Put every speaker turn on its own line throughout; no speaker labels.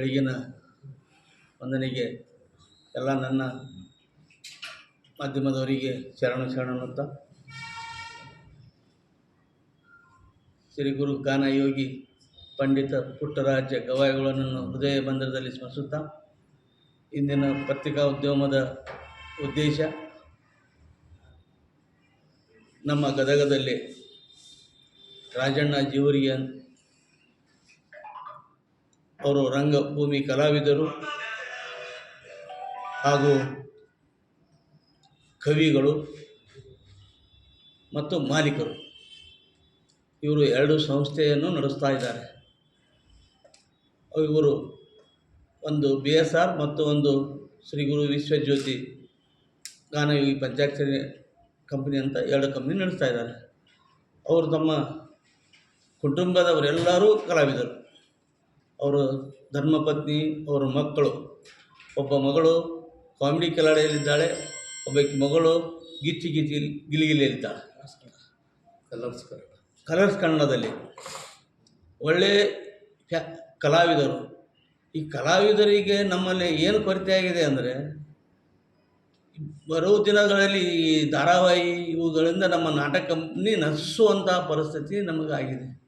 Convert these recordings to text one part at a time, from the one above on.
ಬೆಳಗಿನ ವಂದನೆಗೆ ಎಲ್ಲ ನನ್ನ ಮಾಧ್ಯಮದವರಿಗೆ ಶರಣ ಶರಣನಂತ ಶ್ರೀ ಗುರು ಗಾನಯೋಗಿ ಪಂಡಿತ ಪುಟ್ಟರಾಜ ಗವಾಯಿಗಳನ್ನು ಹೃದಯ ಬಂಧದಲ್ಲಿ ಸ್ಮರಿಸುತ್ತಾ ಇಂದಿನ ಪತ್ರಿಕಾ ಉದ್ಯಮದ ಉದ್ದೇಶ ನಮ್ಮ ಗದಗದಲ್ಲಿ ರಾಜಣ್ಣ ಜೀವರಿಗೆ ಅವರು ರಂಗಭೂಮಿ ಕಲಾವಿದರು ಹಾಗೂ ಕವಿಗಳು ಮತ್ತು ಮಾಲೀಕರು. ಇವರು ಎರಡು ಸಂಸ್ಥೆಯನ್ನು ನಡೆಸ್ತಾ ಇದ್ದಾರೆ. ಇವರು ಒಂದು ಬಿ ಎಸ್ ಆರ್ ಮತ್ತು ಒಂದು ಶ್ರೀ ಗುರು ವಿಶ್ವಜ್ಯೋತಿ ಗಾನಯೋಗಿ ಪಂಚಾಕ್ಷರಿ ಕಂಪ್ನಿ ಅಂತ ಎರಡು ಕಂಪ್ನಿ ನಡೆಸ್ತಾ ಇದ್ದಾರೆ. ಅವರು ತಮ್ಮ ಕುಟುಂಬದವರೆಲ್ಲರೂ ಕಲಾವಿದರು. ಅವರು ಧರ್ಮಪತ್ನಿ ಅವರ ಮಕ್ಕಳು. ಒಬ್ಬ ಮಗಳು ಕಾಮಿಡಿ ಕಲಾಡಿಯಲ್ಲಿದ್ದಾಳೆ ಒಬ್ಬ ಮಗಳು ಗಿಚ್ಚಿ ಗಿಚ್ಚಿ ಗಿಲಿಗಿಲಿಯಲ್ಲಿದ್ದಾಳೆ.
ಕಲರ್ಸ್ ಕನ್ನಡ.
ಕಲರ್ಸ್ ಕನ್ನಡದಲ್ಲಿ. ಒಳ್ಳೆಯ ಫ್ಯಾ ಕಲಾವಿದರು. ಈ ಕಲಾವಿದರಿಗೆ ನಮ್ಮಲ್ಲಿ ಏನು ಕೊರತೆ ಆಗಿದೆ ಅಂದರೆ ಬರೋ ದಿನಗಳಲ್ಲಿ ಈ ಧಾರಾವಾಹಿ ಇವುಗಳಿಂದ ನಮ್ಮ ನಾಟಕ ಕಂಪ್ನಿ ನಶಿಸುವಂಥ ಪರಿಸ್ಥಿತಿ ನಮಗಾಗಿದೆ.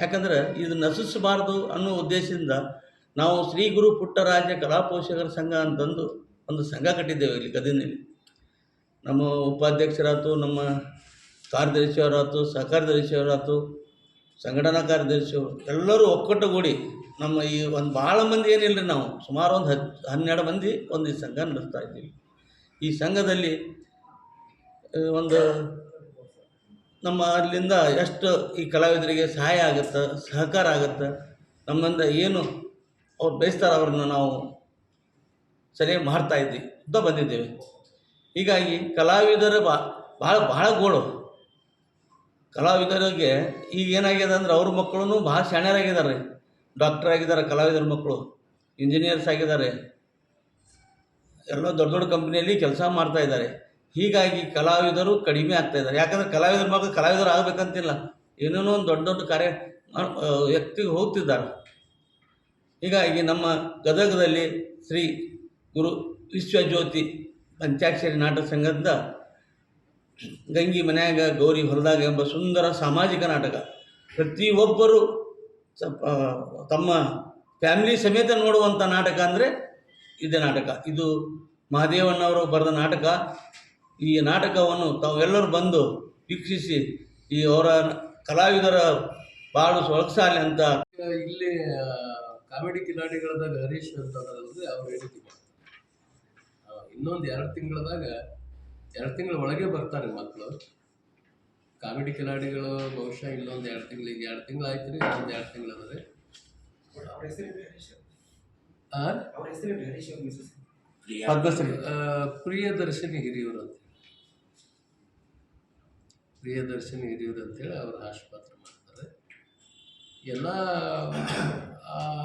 ಯಾಕಂದ್ರೆ ಇದು ನಶಿಸಬಾರ್ದು ಅನ್ನೋ ಉದ್ದೇಶದಿಂದ ನಾವು ಶ್ರೀ ಗುರು ಪುಟ್ಟರಾಜ ಕಲಾ ಪೋಷಕರ ಸಂಘ ಅಂತಂದು ಒಂದು ಸಂಘ ಕಟ್ಟಿದ್ದೇವೆ ಇಲ್ಲಿ ಗದಗಿನಲ್ಲಿ. ನಮ್ಮ ಉಪಾಧ್ಯಕ್ಷರಾಯ್ತು, ನಮ್ಮ ಕಾರ್ಯದರ್ಶಿಯವರಾಯ್ತು ಸಹಕಾರ್ಯದರ್ಶಿಯವರಾಯ್ತು ಸಂಘಟನಾ ಕಾರ್ಯದರ್ಶಿಯವರು, ಎಲ್ಲರೂ ಒಕ್ಕಟ್ಟುಗೂಡಿ ನಮ್ಮ ಈ ಒಂದು ಭಾಳ ಮಂದಿ ಏನಿಲ್ಲ ನಾವು, ಸುಮಾರು ಒಂದು ಹತ್ತು ಹನ್ನೆರಡು ಮಂದಿ ಒಂದು ಈ ಸಂಘ ನಡೆಸ್ತಾ ಇದ್ದೀವಿ. ಈ ಸಂಘದಲ್ಲಿ ಒಂದು ನಮ್ಮ ಅಲ್ಲಿಂದ ಎಷ್ಟು ಈ ಕಲಾವಿದರಿಗೆ ಸಹಾಯ ಆಗುತ್ತೆ, ಸಹಕಾರ ಆಗುತ್ತೆ, ನಮ್ಮಿಂದ ಏನು ಅವ್ರು ಬಯಸ್ತಾರೆ ಅವ್ರನ್ನ ನಾವು ಸರಿಯಾಗಿ ಮಾಡ್ತಾ ಇದ್ವಿ ಅಂತ ಬಂದಿದ್ದೇವೆ. ಹೀಗಾಗಿ ಕಲಾವಿದರ ಬಾ ಭಾಳ ಭಾಳ ಗೋಳು. ಕಲಾವಿದರಿಗೆ ಈಗ ಏನಾಗಿದೆ ಅಂದ್ರೆ ಅವ್ರ ಮಕ್ಕಳು ಭಾಳ ಶಾಣ್ಯರಾಗಿದ್ದಾರೆ. ಡಾಕ್ಟರ್ ಆಗಿದ್ದಾರೆ, ಕಲಾವಿದರ ಮಕ್ಕಳು, ಇಂಜಿನಿಯರ್ಸ್ ಆಗಿದ್ದಾರೆ. ಎಲ್ಲ ದೊಡ್ಡ ದೊಡ್ಡ ಕಂಪ್ನಿಯಲ್ಲಿ ಕೆಲಸ ಮಾಡ್ತಾ ಇದ್ದಾರೆ. ಹೀಗಾಗಿ ಕಲಾವಿದರು ಕಡಿಮೆ ಆಗ್ತಾ ಇದ್ದಾರೆ. ಯಾಕಂದ್ರೆ ಕಲಾವಿದರ ಮಗ ಕಲಾವಿದರು ಆಗಬೇಕಂತಿಲ್ಲ. ಏನೇನೋ ಒಂದು ದೊಡ್ಡ ದೊಡ್ಡ ಕಾರ್ಯ ವ್ಯಕ್ತಿಗೆ ಹೋಗ್ತಿದ್ದಾರೆ. ಹೀಗಾಗಿ ನಮ್ಮ ಗದಗದಲ್ಲಿ ಶ್ರೀ ಗುರು ವಿಶ್ವಜ್ಯೋತಿ ಪಂಚಾಕ್ಷರಿ ನಾಟಕ ಸಂಘದ ಗಂಗಿ ಮನ್ಯಾಗ ಗೌರಿ ಹೊಲದಾಗ ಎಂಬ ಸುಂದರ ಸಾಮಾಜಿಕ ನಾಟಕ. ಪ್ರತಿಯೊಬ್ಬರು ತಮ್ಮ ಫ್ಯಾಮಿಲಿ ಸಮೇತ ನೋಡುವಂಥ ನಾಟಕ ಅಂದರೆ ಇದೇ ನಾಟಕ. ಇದು ಮಹಾದೇವಣ್ಣವರು ಬರೆದ ನಾಟಕ. ಈ ನಾಟಕವನ್ನು ತಾವೆಲ್ಲರೂ ಬಂದು ವೀಕ್ಷಿಸಿ ಈ ಅವರ ಕಲಾವಿದರ ಬಾಳು ಸೊಳಗ್ಸಾಲಿ ಅಂತ.
ಈಗ ಇಲ್ಲಿ ಕಾಮಿಡಿ ಕಿಲಾಡಿಗಳದಾಗ ಹರೀಶ್ ಅಂತ ಅವ್ರು ಹೇಳಿದ್ರು. ಇನ್ನೊಂದು ಎರಡು ತಿಂಗಳದಾಗ ಎರಡು ತಿಂಗಳ ಒಳಗೆ ಬರ್ತಾರೆ ಮಕ್ಕಳು ಕಾಮಿಡಿ ಕಿಲಾಡಿಗಳು ಬಹುಶಃ ಇಲ್ಲೊಂದು ಎರಡು ತಿಂಗಳಿಗೆ ಎರಡು ತಿಂಗಳು ಆಯ್ತು ರೀ ಇನ್ನೊಂದು ಎರಡು ತಿಂಗಳು ಅದ ರೀ.
ಹಿರಿಯವರು ಹೆಸರೇನು ಹರೀಶ್
ಆ?
ಅವ್ರ ಹೆಸರೇನು ಹರೀಶ್ ಅವ್ರ ಮಿಸಸ್
ಪದ್ಮಶ್ರೀ
ಆ, ಪ್ರಿಯದರ್ಶಿನಿ ಹಿರಿಯೂರು ಅಂತ ಪ್ರಿಯದರ್ಶಿನಿ ಹಿರಿಯೂರು ಅಂತೇಳಿ ಅವ್ರು ಆಶೀರ್ವಾದ ಮಾಡ್ತಾರೆ. ಎಲ್ಲ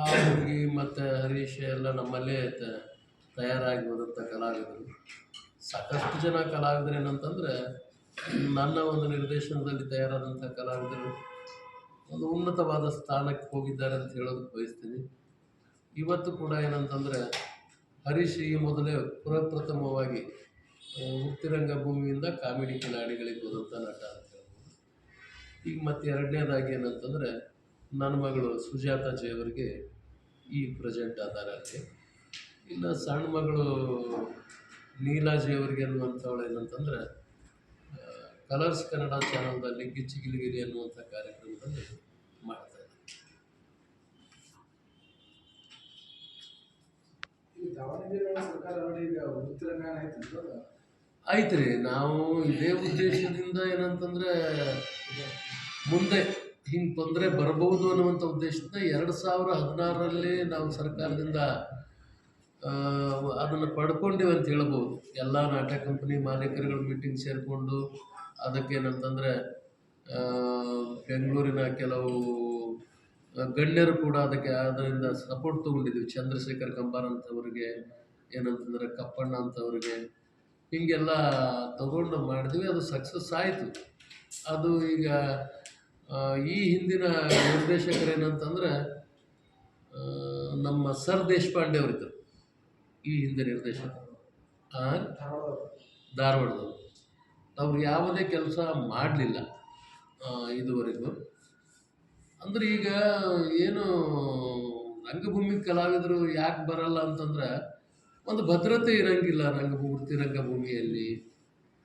ಹುಡುಗಿ ಮತ್ತು ಹರೀಶ್ ಎಲ್ಲ ನಮ್ಮಲ್ಲೇ ತ- ತಯಾರಾಗಿ ಬರುವಂಥ ಕಲಾವಿದರು. ಸಾಕಷ್ಟು ಜನ ಕಲಾವಿದರು ಏನಂತಂದ್ರೆ, ನನ್ನ ಒಂದು ನಿರ್ದೇಶನದಲ್ಲಿ ತಯಾರಾದಂಥ ಕಲಾವಿದರು ಒಂದು ಉನ್ನತವಾದ ಸ್ಥಾನಕ್ಕೆ ಹೋಗಿದ್ದಾರೆ ಅಂತ ಹೇಳೋದಕ್ಕೆ ಬಯಸ್ತೀನಿ. ಇವತ್ತು ಕೂಡ ಏನಂತಂದರೆ, ಹರೀಶ್ ಈ ಮೊದಲೇ ಪ್ರಪ್ರಥಮವಾಗಿ ಮುಕ್ತಿರಂಗ ಭೂಮಿಯಿಂದ ಕಾಮಿಡಿ ಕಿಲಾಡಿಗಳಿಗೆ ಹೋದಂಥ ನಟ ಅಂತ ಹೇಳ್ಬೋದು. ಈಗ ಮತ್ತೆ ಎರಡನೇದಾಗಿ ಏನಂತಂದರೆ, ನನ್ನ ಮಗಳು ಸುಜಾತಾಜಿ ಅವರಿಗೆ ಈ ಪ್ರೆಸೆಂಟ್ ಆದಾರ ಅಲ್ಲಿ ಇನ್ನು ಸಣ್ಣ ಮಗಳು ನೀಲಾಜಿ ಅವರಿಗೆ ಅನ್ನುವಂಥವಳು ಏನಂತಂದರೆ ಕಲರ್ಸ್ ಕನ್ನಡ ಚಾನಲ್ದಲ್ಲಿ ಗಿಚ್ಚಿಗಿಲಿಗಿರಿ ಅನ್ನುವಂಥ ಕಾರ್ಯಕ್ರಮದಲ್ಲಿ ಮಾಡ್ತಾ ಇದ್ದಾರೆ
ಆಯ್ತು
ರೀ ನಾವು ಇದೇ ಉದ್ದೇಶದಿಂದ ಏನಂತಂದ್ರೆ, ಮುಂದೆ ಹಿಂಗೆ ತೊಂದರೆ ಬರಬಹುದು ಅನ್ನುವಂಥ ಉದ್ದೇಶದಿಂದ ಎರಡು ಸಾವಿರ ಹದಿನಾರರಲ್ಲಿ ನಾವು ಸರ್ಕಾರದಿಂದ ಅದನ್ನು ಪಡ್ಕೊಂಡಿವಿ ಅಂತ ಹೇಳ್ಬೋದು. ಎಲ್ಲ ನಾಟಕ ಕಂಪನಿ ಮಾಲೀಕರುಗಳು ಮೀಟಿಂಗ್ ಸೇರಿಕೊಂಡು ಅದಕ್ಕೇನಂತಂದರೆ ಬೆಂಗಳೂರಿನ ಕೆಲವು ಗಣ್ಯರು ಕೂಡ ಅದಕ್ಕೆ ಅದರಿಂದ ಸಪೋರ್ಟ್ ತೊಗೊಂಡಿದ್ದೀವಿ ಚಂದ್ರಶೇಖರ್ ಕಂಬಾರ್ ಅಂತವ್ರಿಗೆ ಏನಂತಂದರೆ ಕಪ್ಪಣ್ಣ ಅಂತವ್ರಿಗೆ. ಹೀಗೆಲ್ಲ ತಗೊಂಡು ಮಾಡಿದ್ವಿ, ಅದು ಸಕ್ಸಸ್ ಆಯಿತು. ಅದು ಈಗ ಈ ಹಿಂದಿನ ನಿರ್ದೇಶಕರು ಏನಂತಂದ್ರೆ ನಮ್ಮ ಸರ್ ದೇಶಪಾಂಡೆ ಅವರಿದ್ದರು ಈ ಹಿಂದೆ ನಿರ್ದೇಶಕ ಧಾರವಾಡದವರು. ಅವ್ರು ಯಾವುದೇ ಕೆಲಸ ಮಾಡಲಿಲ್ಲ ಇದುವರೆಗೂ. ಅಂದ್ರೆ ಈಗ, ಏನು, ರಂಗಭೂಮಿ ಕಲಾವಿದರು ಯಾಕೆ ಬರಲ್ಲ ಅಂತಂದ್ರೆ ಒಂದು ಭದ್ರತೆ ಇರಂಗಿಲ್ಲ ರಂಗಭೂಮಿ, ರಂಗಭೂಮಿಯಲ್ಲಿ.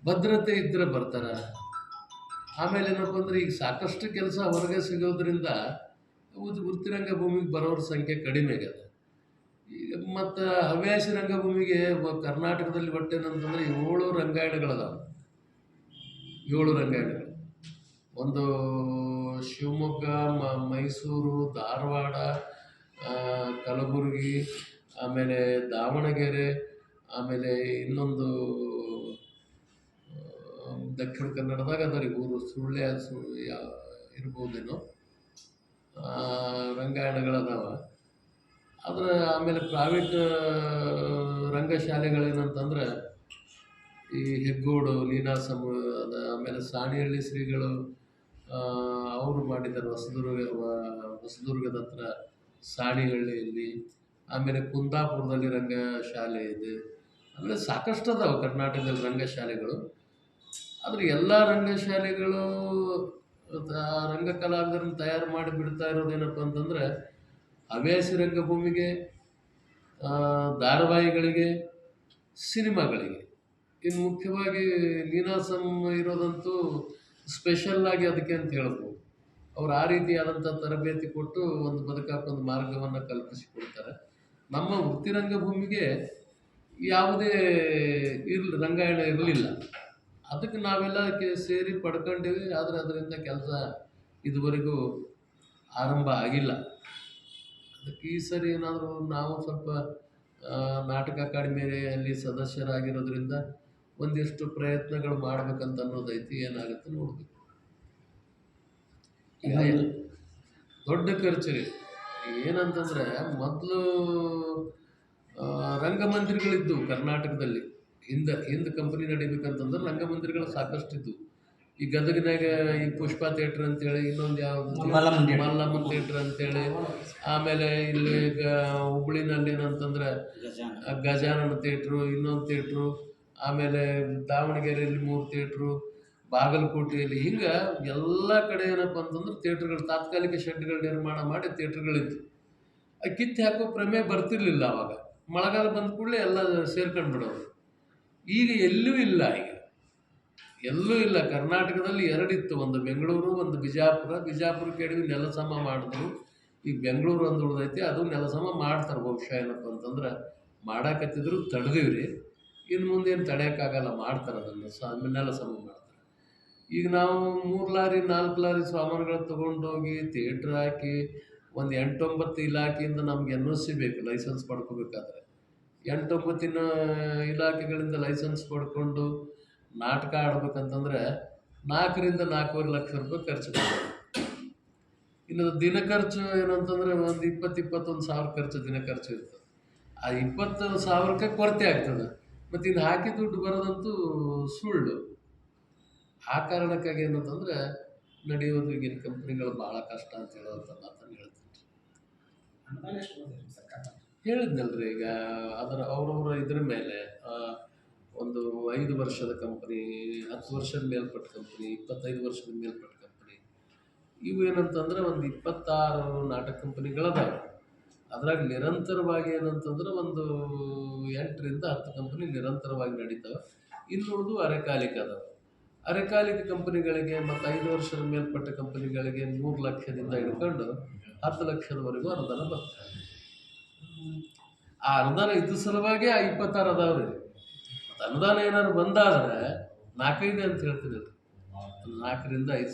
ಭದ್ರತೆ ಇದ್ದರೆ ಬರ್ತಾರೆ. ಆಮೇಲೆ ಏನಪ್ಪ ಅಂದ್ರೆ ಈಗ ಸಾಕಷ್ಟು ಕೆಲಸ ಹೊರಗೆ ಸಿಗೋದ್ರಿಂದ ವೃತ್ತಿ ರಂಗಭೂಮಿಗೆ ಬರೋರ ಸಂಖ್ಯೆ ಕಡಿಮೆ ಆಗ್ಯದ. ಈಗ ಮತ್ತು ಹವ್ಯಾಸಿ ರಂಗಭೂಮಿಗೆ ಕರ್ನಾಟಕದಲ್ಲಿ ಬಟ್ಟೆನಂತಂದ್ರೆ ಏಳು ರಂಗಾಯಣಗಳದಾವ. ಏಳು ರಂಗಾಯಣಗಳು. ಒಂದು ಶಿವಮೊಗ್ಗ ಮೈಸೂರು, ಧಾರವಾಡ ಕಲಬುರಗಿ ಆಮೇಲೆ ದಾವಣಗೆರೆ, ಆಮೇಲೆ ಇನ್ನೊಂದು ದಕ್ಷಿಣ ಕನ್ನಡದಾಗ ಅದ ರೀ ಊರು ಸುಳ್ಯ ಸು, ಯಾ- ಇರ್ಬೋದೇನೋ ರಂಗಾಯಣಗಳದಾವ. ಆದ್ರೆ ಆಮೇಲೆ ಪ್ರೈವೇಟ್ ರಂಗಶಾಲೆಗಳೇನಂತಂದ್ರೆ ಈ ಹೆಗ್ಗೋಡು ಸಮ ಅದ ಆಮೇಲೆ ಸಾಣಿಹಳ್ಳಿ ಶ್ರೀಗಳು ಅವರು ಮಾಡಿದ್ದಾರೆ. ಹೊಸದುರ್ಗ, ಹೊಸದುರ್ಗದ ಹತ್ರ ಸಾಣಿಹಳ್ಳಿಯಲ್ಲಿ. ಆಮೇಲೆ ಕುಂದಾಪುರದಲ್ಲಿ ರಂಗಶಾಲೆ ಇದೆ. ಆಮೇಲೆ ಸಾಕಷ್ಟು ಅದಾವೆ ಕರ್ನಾಟಕದಲ್ಲಿ ರಂಗಶಾಲೆಗಳು. ಆದರೆ ಎಲ್ಲ ರಂಗಶಾಲೆಗಳು ರಂಗ ಕಲಾವಿದರನ್ನು ತಯಾರು ಮಾಡಿ ಬಿಡ್ತಾ ಇರೋದೇನಪ್ಪ ಅಂತಂದರೆ, ಹವ್ಯಾಸಿ ರಂಗಭೂಮಿಗೆ ಧಾರಾವಾಹಿಗಳಿಗೆ, ಸಿನಿಮಾಗಳಿಗೆ. ಇನ್ನು ಮುಖ್ಯವಾಗಿ ನೀನಾಸಂ ಇರೋದಂತೂ ಸ್ಪೆಷಲ್ ಆಗಿ ಅದಕ್ಕೆ ಅಂತ ಹೇಳ್ಬೋದು. ಅವ್ರು ಆ ರೀತಿಯಾದಂಥ ತರಬೇತಿ ಕೊಟ್ಟು ಒಂದು ಬದುಕಾಕೊಂದು ಮಾರ್ಗವನ್ನು ಕಲ್ಪಿಸಿಕೊಡ್ತಾರೆ. ನಮ್ಮ ವೃತ್ತಿ ರಂಗಭೂಮಿಗೆ ಯಾವುದೇ ಇರಲಿ ರಂಗಾಯಣ ಇರಲಿಲ್ಲ. ಅದಕ್ಕೆ ನಾವೆಲ್ಲ ಕೆ- ಸೇರಿ ಪಡ್ಕೊಂಡೀವಿ ಆದರೆ ಅದರಿಂದ ಕೆಲಸ ಇದುವರೆಗೂ ಆರಂಭ ಆಗಿಲ್ಲ. ಅದಕ್ಕೆ ಈ ಸರಿ ಏನಾದರೂ ನಾವು ಸ್ವಲ್ಪ ನಾಟಕ ಅಕಾಡೆಮಿಯಲ್ಲಿ ಸದಸ್ಯರಾಗಿರೋದ್ರಿಂದ ಒಂದಿಷ್ಟು ಪ್ರಯತ್ನಗಳು ಮಾಡ್ಬೇಕಂತ ಅನ್ನೋದೈತಿ ಏನಾಗುತ್ತೆ ನೋಡ್ಬೇಕು. ದೊಡ್ಡ ಖರ್ಚು ರೀ. ಏನಂತಂದ್ರೆ ಮೊದಲು ರಂಗಮಂದಿರಗಳಿದ್ದವು ಕರ್ನಾಟಕದಲ್ಲಿ. ಹಿಂದೆ ಹಿಂದೆ ಕಂಪನಿ ನಡಿಬೇಕಂತಂದ್ರೆ ರಂಗಮಂದಿರಗಳು ಸಾಕಷ್ಟು ಇದ್ವು ಈ ಗದಗಿನಾಗ ಈ ಪುಷ್ಪ ಥಿಯೇಟ್ರ್ ಅಂತೇಳಿ ಇನ್ನೊಂದು ಯಾವುದು
ಮಲ್ಲಮ್ಮ theatre.
ಮಲ್ಲಮ್ಮ ಥಿಯೇಟ್ರ್. ಅಂತೇಳಿ. ಆಮೇಲೆ ಇಲ್ಲಿ ಈಗ ಹುಬ್ಳಿನಲ್ಲಿ ಏನಂತಂದ್ರೆ ಗಜಾನನ ಥಿಯೇಟ್ರು ಇನ್ನೊಂದು ಥಿಯೇಟ್ರು. ಆಮೇಲೆ ದಾವಣಗೆರೆಯಲ್ಲಿ ಮೂರು ಥಿಯೇಟ್ರು. ಬಾಗಲಕೋಟೆಯಲ್ಲಿ ಹಿಂಗೆ ಎಲ್ಲ ಕಡೆ ಏನಪ್ಪ ಅಂತಂದ್ರೆ ಥಿಯೇಟ್ರ್ಗಳು, ತಾತ್ಕಾಲಿಕ ಶೆಡ್ಗಳು ನಿರ್ಮಾಣ ಮಾಡಿ ಥಿಯೇಟ್ರ್ಗಳಿತ್ತು ಆ ಕಿತ್ತು ಹಾಕೋ ಪ್ರಮೇಯ ಬರ್ತಿರ್ಲಿಲ್ಲ ಅವಾಗ. ಮಳೆಗಾಲ ಬಂದ ಕೂಡಲೇ ಎಲ್ಲ ಸೇರ್ಕೊಂಡು ಬಿಡೋದು ಈಗ ಎಲ್ಲೂ ಇಲ್ಲ ಈಗ. ಎಲ್ಲೂ ಇಲ್ಲ. ಕರ್ನಾಟಕದಲ್ಲಿ ಎರಡಿತ್ತು. ಒಂದು ಬೆಂಗಳೂರು, ಒಂದು ಬಿಜಾಪುರ. ಬಿಜಾಪುರ ಕೇಳಿದ್ವಿ ನೆಲಸಮ ಮಾಡಿದ್ರು. ಈಗ ಬೆಂಗಳೂರು ಒಂದು ಉಳಿದೈತಿ ಅದು ನೆಲಸಮ ಮಾಡ್ತಾರೆ. ಬಹುಶಃ ಏನಪ್ಪ ಅಂತಂದ್ರೆ ಮಾಡಾಕತ್ತಿದ್ರು, ತಡೆದಿವ್ರಿ. ಇನ್ನು ಮುಂದೆ ತಡೆಯೋಕ್ಕಾಗಲ್ಲ, ಮಾಡ್ತಾರೆ ಅದನ್ನು ಸ, ನೆಲಸಮ ಈಗ ನಾವು ಮೂರು ಲಾರಿ, ನಾಲ್ಕು ಲಾರಿ ಸಾಮಾನುಗಳು ತೊಗೊಂಡೋಗಿ ಥಿಯೇಟ್ರ್ ಹಾಕಿ ಒಂದು ಎಂಟೊಂಬತ್ತು ಇಲಾಖೆಯಿಂದ ನಮ್ಗೆ ಎನ್ ಒ ಸಿ ಬೇಕು ಲೈಸೆನ್ಸ್ ಪಡ್ಕೋಬೇಕಾದ್ರೆ. ಎಂಟೊಂಬತ್ತಿನ ಇಲಾಖೆಗಳಿಂದ ಲೈಸೆನ್ಸ್ ಪಡ್ಕೊಂಡು ನಾಟಕ ಆಡ್ಬೇಕಂತಂದ್ರೆ ನಾಲ್ಕರಿಂದ ನಾಲ್ಕೂವರೆ ಲಕ್ಷ ರೂಪಾಯಿ ಖರ್ಚು ಬರ್ತದೆ ಇನ್ನು ದಿನ ಖರ್ಚು ಏನಂತಂದ್ರೆ ಒಂದು ಇಪ್ಪತ್ತು, ಇಪ್ಪತ್ತೊಂದು ಸಾವಿರ ಖರ್ಚು ದಿನ ಖರ್ಚು ಇರ್ತದೆ. ಆ ಇಪ್ಪತ್ತು ಸಾವಿರಕ್ಕೆ ಕೊರತೆ ಆಗ್ತದೆ. ಮತ್ತು ಇನ್ನು ಹಾಕಿ ದುಡ್ಡು ಬರೋದಂತೂ ಸುಳ್ಳು. ಆ ಕಾರಣಕ್ಕಾಗಿ ಏನಂತಂದ್ರೆ ನಡೆಯೋದು ಈಗಿನ ಕಂಪ್ನಿಗಳು ಭಾಳ ಕಷ್ಟ ಅಂತ ಹೇಳುವಂಥ ಮಾತನ್ನು ಹೇಳ್ತೀನಿ. ಹೇಳಿದ್ನಲ್ರಿ ಈಗ ಅದರ ಅವ್ರವ್ರ ಇದ್ರ ಮೇಲೆ ಒಂದು ಐದು ವರ್ಷದ ಕಂಪ್ನಿ, ಹತ್ತು ವರ್ಷದ ಮೇಲ್ಪಟ್ಟ ಕಂಪ್ನಿ, ಇಪ್ಪತ್ತೈದು ವರ್ಷದ ಮೇಲ್ಪಟ್ಟ ಕಂಪ್ನಿ, ಇವು ಏನಂತಂದ್ರೆ ಒಂದು ಇಪ್ಪತ್ತಾರು ನಾಟಕ ಕಂಪ್ನಿಗಳದಾವೆ. ಅದ್ರಾಗ ನಿರಂತರವಾಗಿ ಏನಂತಂದ್ರೆ ಒಂದು ಎಂಟರಿಂದ ಹತ್ತು ಕಂಪ್ನಿ ನಿರಂತರವಾಗಿ ನಡೀತಾವೆ. ಇನ್ನುಳಿದು ಅರೆಕಾಲಿಕ ಅದಾವೆ. ಅರೆಕಾಲಿಕ ಕಂಪನಿಗಳಿಗೆ ಮತ್ತು ಐದು ವರ್ಷದ ಮೇಲ್ಪಟ್ಟ ಕಂಪನಿಗಳಿಗೆ ಮೂರು ಲಕ್ಷದಿಂದ ಹಿಡ್ಕೊಂಡು ಹತ್ತು ಲಕ್ಷದವರೆಗೂ ಅನುದಾನ ಬರ್ತದೆ. ಆ ಅನುದಾನ ಇದ್ದ ಸಲುವಾಗಿ ಆ ಇಪ್ಪತ್ತಾರು ಅದಾವ್ರಿ. ಅನುದಾನ ಏನಾದ್ರು ಬಂದಾದ್ರೆ ನಾಲ್ಕೈದು ಅಂತ ಹೇಳ್ತೀನಿ. ನಾಲ್ಕರಿಂದ ಐದು